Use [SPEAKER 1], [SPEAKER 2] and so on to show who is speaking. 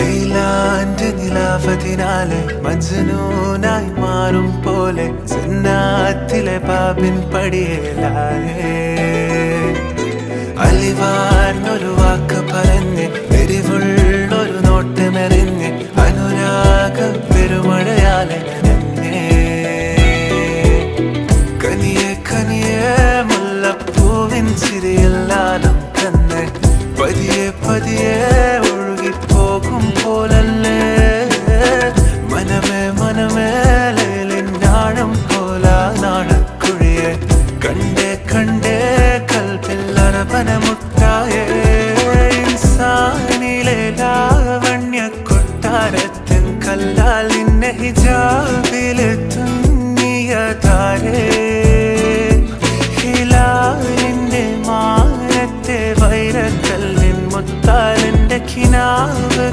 [SPEAKER 1] ലൈലാന്റെ നിലാഫതിനാലെ മജ്നൂനായി മാറും പോലെ ജന്നാത്തിലെ പാപിൻ പടിയേലാലേ അലിവാർന്നൊരു വാക്ക് പറഞ്ഞ് എരിവുള്ളൊരു നോട്ടമെറിഞ്ഞ് അനുരാഗ പെരുമഴയാലെ. കനിയെ കനിയെ മുല്ലപ്പൂവിൻ ചിരിയെല്ലാലും പോലല്ലേ? മനമേ മനമേ ലേലിനാഴം പോല നാണക്കുഴിയെ കണ്ടേ കണ്ടേ കൽപ്പിൽ അറബനമുട്ടായേ ഇൻസാനിലെ ലാവണ്യ കൊട്ടാരത്തിൻ കല്ലാൽ നിന്നെ ഹിജാബിലെ തുന്നിയ താരേ. ഹിലാലിന്റെ മാനത്തെ വൈരക്കല്ലിൻ മുത്താലിന്റെ കിനാവ്